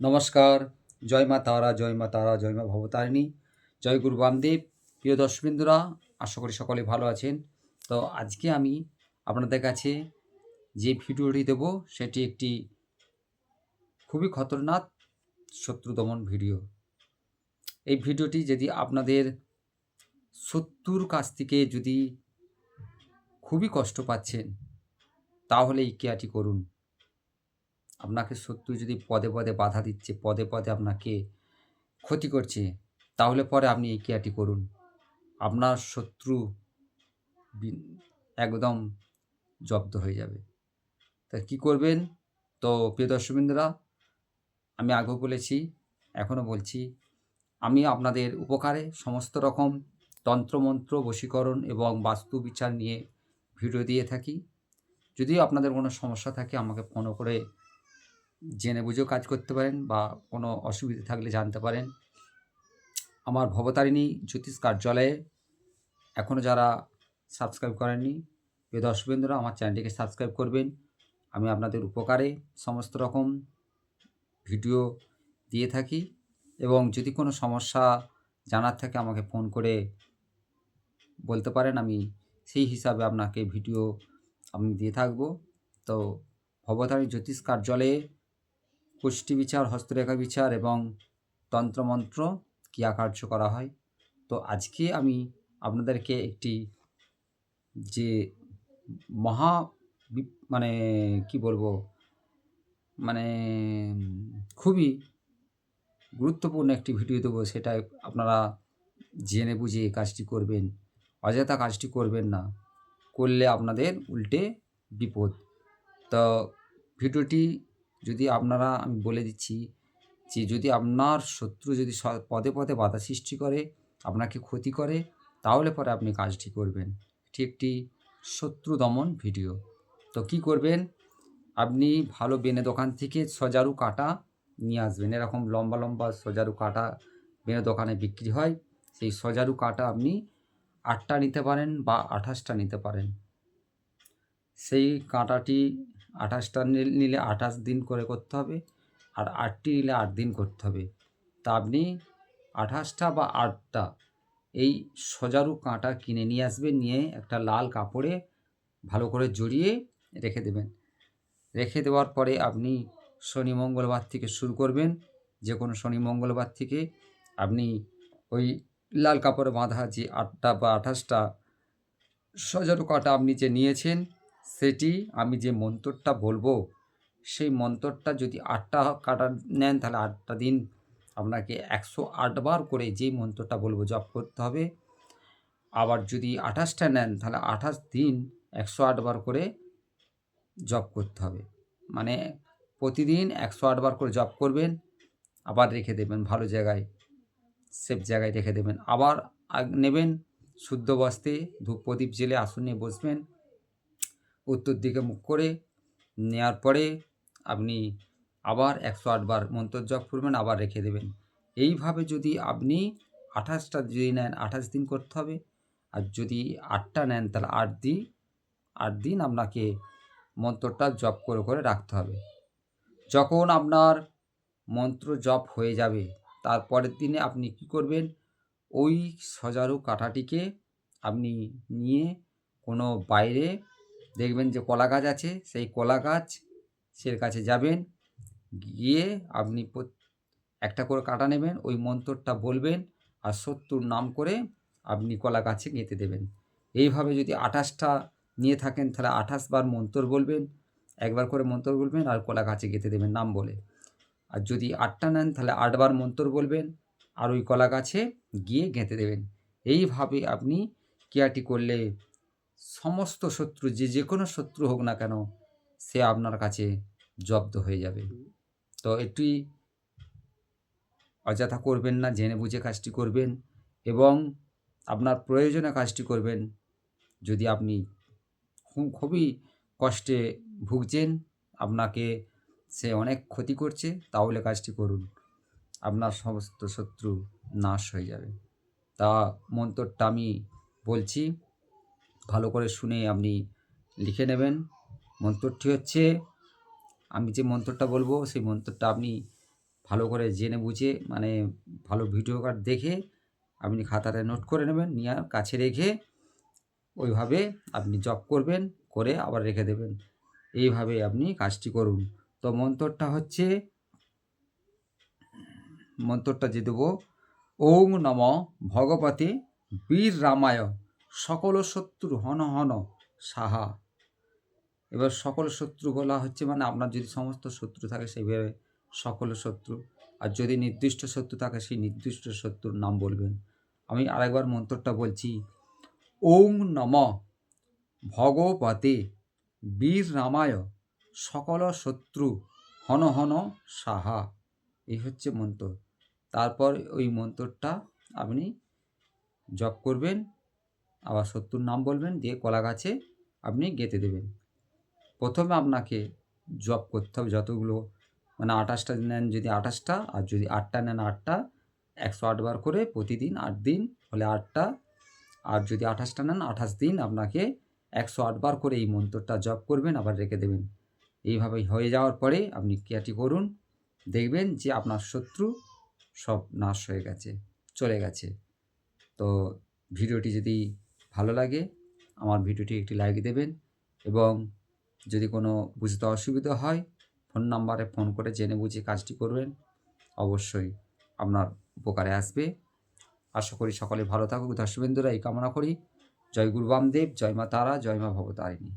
নমস্কার, জয় মা তারা, জয় মা তারা, জয় মা ভবতারিণী, জয় গুরু বামদেব। প্রিয় দর্শকবৃন্দুরা, আশা করি সকলে ভালো আছেন। তো আজকে আমি আপনাদের কাছে যে ভিডিওটি দেব, সেটি একটি খুবই খতরনাক শত্রু দমন ভিডিও। এই ভিডিওটি যদি আপনাদের শত্রুর কাছ থেকে যদি খুবই কষ্ট পাচ্ছেন, তাহলে এই কেয়াটি করুন। আপনাকে শত্রু যদি পদে পদে বাধা দিচ্ছে, পদে পদে আপনাকে ক্ষতি করছে, তাহলে পরে আপনি এই ক্রিয়াটি করুন। আপনার শত্রু একদম জব্দ হয়ে যাবে। তা কী করবেন? তো প্রিয় দর্শকবৃন্দরা, আমি আগেও বলেছি, এখনও বলছি, আমি আপনাদের উপকারে সমস্ত রকম তন্ত্রমন্ত্র, বশীকরণ এবং বাস্তু বিচার নিয়ে ভিডিও দিয়ে থাকি। যদিও আপনাদের কোনো সমস্যা থাকে, আমাকে ফোনও করে জেনে বুঝেও কাজ করতে পারেন বা কোনো অসুবিধা থাকলে জানতে পারেন। আমার ভবতারিণী জ্যোতিষ কার্যালয়ে এখনও যারা সাবস্ক্রাইব করেননি, প্রিয় দর্শকবৃন্দরা আমার চ্যানেলটিকে সাবস্ক্রাইব করবেন। আমি আপনাদের উপকারে সমস্ত রকম ভিডিও দিয়ে থাকি এবং যদি কোনো সমস্যা জানার থাকে আমাকে ফোন করে বলতে পারেন, আমি সেই হিসাবে আপনাকে ভিডিও আমি দিয়ে থাকব। তো ভবতারী জ্যোতিষ কার্যালয়ে কুষ্টি বিচার, হস্তরেখা বিচার এবং তন্ত্রমন্ত্র ক্রিয়াকার্য করা হয়। তো আজকে আমি আপনাদেরকে একটি যে মহা মানে কি বলব মানে খুবই গুরুত্বপূর্ণ একটি ভিডিও দেবো, সেটা আপনারা জেনে বুঝে কাজটি করবেন। অযথা কাজটি করবেন না, করলে আপনাদের উল্টে বিপদ। তো ভিডিওটি যদি আপনারা, আমি বলে দিচ্ছি যে যদি আপনার শত্রু যদি পদে পদে বাধা সৃষ্টি করে, আপনাকে ক্ষতি করে, তাহলে পরে আপনি কাজটি করবেন। এটি একটি শত্রু দমন ভিডিও। তো কি করবেন? আপনি ভালো বেনে দোকান থেকে সজারু কাটা নিয়ে আসবেন। এরকম লম্বা লম্বা সজারু কাটা বেনে দোকানে বিক্রি হয়। সেই সজারু কাটা আপনি আটটা নিতে পারেন বা আঠাশটা নিতে পারেন। সেই কাঁটাটি আঠাশটা নিলে আঠাশ দিন করে করতে হবে আর আটটি নিলে আট দিন করতে হবে। তা আপনি আঠাশটা বা আটটা এই সজারু কাঁটা কিনে নিয়ে আসবেন, নিয়ে একটা লাল কাপড়ে ভালো করে জড়িয়ে রেখে দেবেন। রেখে দেওয়ার পরে আপনি শনি, মঙ্গলবার থেকে শুরু করবেন। যে কোনো শনি, মঙ্গলবার থেকে আপনি ওই লাল কাপড়ে বাঁধা যে আটটা বা আঠাশটা সজারু কাঁটা আপনি যে নিয়েছেন সেটি আমি যে মন্তরটা বলব, সেই মন্তরটা যদি আটটা কাটা নেন, তাহলে আটটা দিন আপনাকে একশো আটবার করে যেই মন্ত্রটা বলব জপ করতে হবে। আবার যদি আঠাশটা নেন, তাহলে আঠাশ দিন একশো আটবার করে জপ করতে হবে। মানে প্রতিদিন একশো আটবার করে জপ করবেন, আবার রেখে দেবেন ভালো জায়গায়, সেফ জায়গায় রেখে দেবেন। আবার নেবেন, শুদ্ধ বস্তে ধূপ প্রদীপ জেলে আসন নিয়ে বসবেন উত্তর দিকে মুখ করে নেওয়ার পরে আপনি আবার একশো আটবার মন্ত্র জপ করবেন, আবার রেখে দেবেন। এইভাবে যদি আপনি আঠাশটা যদি নেন, আঠাশ দিন করতে হবে। আর যদি আটটা নেন, তাহলে আট দিন আট দিন আপনাকে মন্ত্রটা জপ করে করে রাখতে হবে। যখন আপনার মন্ত্র জপ হয়ে যাবে তারপরের দিনে আপনি কি করবেন? ওই সজারু কাঁটাটিকে আপনি নিয়ে কোনো বাইরে দেখবেন যে কলা গাছ আছে, সেই কলা গাছ সে কাছে যাবেন, গিয়ে আপনি একটা করে কাটা নেবেন, ওই মন্ত্রটা বলবেন আর শত্রুর নাম করে আপনি কলা গাছে গেঁথে দেবেন। এইভাবে যদি আঠাশটা নিয়ে থাকেন, তাহলে আঠাশ বার মন্ত্র বলবেন, একবার করে মন্ত্র বলবেন আর কলা গাছে গেঁথে দেবেন নাম বলে। আর যদি আটটা নেন, তাহলে আটবার মন্ত্র বলবেন আর ওই কলা গাছে গিয়ে গেঁথে দেবেন। এইভাবে আপনি ক্রিয়াটি করলে সমস্ত শত্রু যে যে কোনো শত্রু হোক না কেন সে আপনার কাছে জব্দ হয়ে যাবে। তো এটি অযথা করবেন না জেনে বুঝে কাজটি করবেন এবং আপনার প্রয়োজনে কাজটি করবেন। যদি আপনি খুবই কষ্টে ভুগছেন আপনাকে সে অনেক ক্ষতি করছে তাহলে কাজটি করুন। আপনার সমস্ত শত্রু নাশ হয়ে যাবে। তা মন্তরটা আমি বলছি। ভালো করে শুনে আপনি লিখে নেবেন। মন্ত্রটি হচ্ছে, আমি যে মন্ত্রটা বলব, সেই মন্ত্রটা আপনি ভালো করে জেনে বুঝে মানে ভালো ভিডিও কার্ড দেখে আপনি খাতাতে নোট করে নেবেন, নিয়ে কাছে রেখে ওইভাবে আপনি জব করবেন, করে আবার রেখে দেবেন। এইভাবে আপনি কাজটি করুন। তো মন্ত্রটা হচ্ছে, মন্ত্রটা যে দেবো, ওং নম ভগবতে বীর রামায় সকল শত্রু হন হন সাহা। এবার সকল শত্রু বলা হচ্ছে মানে আপনার যদি সমস্ত শত্রু থাকে সেইভাবে সকল শত্রু। আর যদি নির্দিষ্ট শত্রু থাকে সেই নির্দিষ্ট শত্রুর নাম বলবেন। আমি আরেকবার মন্ত্রটা বলছি, ওং নম ভগবতে বীর রামায় সকল শত্রু হন হন সাহা। এই হচ্ছে মন্ত্র। তারপর ওই মন্ত্রটা আপনি জপ করবেন। আবার শত্রুর নাম বলবেন, দিয়ে কলা গাছে আপনি গেঁথে দেবেন। প্রথমে আপনাকে জব করতে হবে যতগুলো মানে আঠাশটা নেন যদি আঠাশটা, আর যদি আটটা নেন আটটা, একশো আটবার করে প্রতিদিন আট দিন হলে আটটা, আর যদি আঠাশটা নেন আঠাশ দিন আপনাকে একশো আটবার করে এই মন্ত্রটা জপ করবেন, আবার রেখে দেবেন। এইভাবে হয়ে যাওয়ার পরে আপনি ক্রিয়াটি করুন, দেখবেন যে আপনার শত্রু সব নাশ হয়ে গেছে, চলে গেছে। তো ভিডিওটি যদি ভালো লাগে, আমার ভিডিওটি একটি লাইক দেবেন এবং যদি কোনো বুঝতে অসুবিধা হয় ফোন নাম্বারে ফোন করে জেনে বুঝে কাজটি করবেন, অবশ্যই আপনার উপকারে আসবে। আশা করি সকলে ভালো থাকুক। দর্শকবৃন্দরা এই কামনা করি। জয় গুরু বামদেব, জয় মা তারা, জয় মা ভবতারিণী।